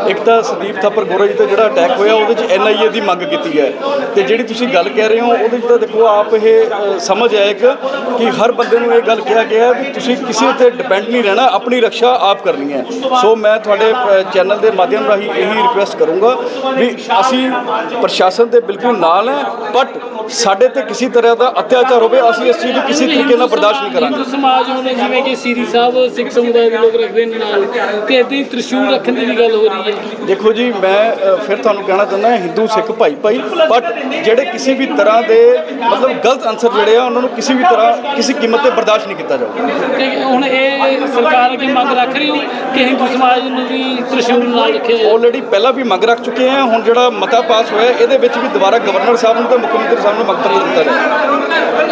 ਇੱਕ ਤਾਂ ਸੰਦੀਪ ਥਾਪਰ ਗੋਰਾ ਜੀ ਤੇ ਜਿਹੜਾ ਅਟੈਕ ਹੋਇਆ ਉਹਦੇ 'ਚ ਐਨਆਈਏ ਦੀ ਮੰਗ ਕੀਤੀ ਹੈ ਤੇ ਜਿਹੜੀ ਤੁਸੀਂ ਗੱਲ ਕਹਿ ਰਹੇ ਹੋ ਉਹਦੇ 'ਚ ਤਾਂ ਦੇਖੋ ਆਪ ਇਹ ਸਮਝ ਹੈ ਇੱਕ ਕਿ ਹਰ ਬੰਦੇ ਨੂੰ ਇਹ ਗੱਲ ਕਿਹਾ ਗਿਆ ਹੈ ਵੀ ਤੁਸੀਂ ਕਿਸੇ ਤੇ ਡਿਪੈਂਡ ਨਹੀਂ ਰਹਿਣਾ ਆਪਣੀ ਰੱਖਿਆ ਆਪ ਕਰਨੀ ਹੈ ਸੋ ਮੈਂ ਤੁਹਾਡੇ ਚੈਨਲ ਦੇ ਮਾਧਿਅਮ ਰਾਹੀਂ ਇਹੀ ਰਿਕੁਐਸਟ ਕਰੂੰਗਾ ਵੀ ਅਸੀਂ ਪ੍ਰਸ਼ਾਸਨ ਦੇ ਬਿਲਕੁਲ ਨਾਲ ਹੈ ਬਟ ਸਾਡੇ ਤੇ ਕਿਸੇ ਤਰ੍ਹਾਂ ਦਾ ਅਤਿਆਚਾਰ ਹੋਵੇ ਅਸੀਂ ਇਸ ਚੀਜ਼ ਨੂੰ ਕਿਸੇ ਤਰੀਕੇ ਨਾਲ ਬਰਦਾਸ਼ਤ ਨਹੀਂ ਕਰਾਂਗੇ। ਹਿੰਦੂ ਸਮਾਜ ਹੁਣ ਜਿਵੇਂ ਕਿ ਸੀਰੀ ਸਾਹਿਬ ਸਿੱਖ ਸਮੁਦਾਇ ਦੇ ਲੋਕ ਰੱਖਦੇ ਨੇ ਨਾਲ ਤੇ ਇੱਦਾਂ ਹੀ ਤ੍ਰਿਸ਼ੂਲ ਰੱਖਣ ਦੀ ਵੀ ਗੱਲ ਹੋ ਰਹੀ ਹੈ। ਦੇਖੋ ਜੀ ਮੈਂ ਫਿਰ ਤੁਹਾਨੂੰ ਕਹਿਣਾ ਚਾਹੁੰਦਾ ਹਿੰਦੂ ਸਿੱਖ ਭਾਈ ਭਾਈ ਬਟ ਜਿਹੜੇ ਕਿਸੇ ਵੀ ਤਰ੍ਹਾਂ ਦੇ ਮਤਲਬ ਗਲਤ ਆਨਸਰ ਜਿਹੜੇ ਆ ਉਹਨਾਂ ਨੂੰ ਕਿਸੇ ਵੀ ਤਰ੍ਹਾਂ ਕਿਸੇ ਕੀਮਤ ਤੇ ਬਰਦਾਸ਼ਤ ਨਹੀਂ ਕੀਤਾ ਜਾਊਗਾ। ਹੁਣ ਇਹ ਸਰਕਾਰ ਅੱਗੇ ਮੰਗ ਰੱਖ ਰਹੀ ਹੋ ਕਿ ਹਿੰਦੂ ਸਮਾਜ ਨੂੰ ਵੀ ਤ੍ਰਿਸ਼ੂਲ ਨਾਲ ਰੱਖਿਆ ਜਾਵੇ? ਆਲਰੇਡੀ ਪਹਿਲਾਂ ਵੀ ਮੰਗ ਰੱਖ ਚੁੱਕੇ ਹਾਂ। ਹੁਣ ਜਿਹੜਾ ਮਤਾ ਪਾਸ ਹੋਇਆ, ਇਹਦੇ ਵਿੱਚ ਵੀ ਦੁਬਾਰਾ ਗਵਰਨਰ ਸਾਹਿਬ ਨੂੰ ਤੇ ਮੁੱਖ ਮੰਤਰੀ ਸਾਹਿਬ ਨੂੰ ਮੰਗ ਪੱਤਰ ਦਿੱਤਾ ਜਾਏ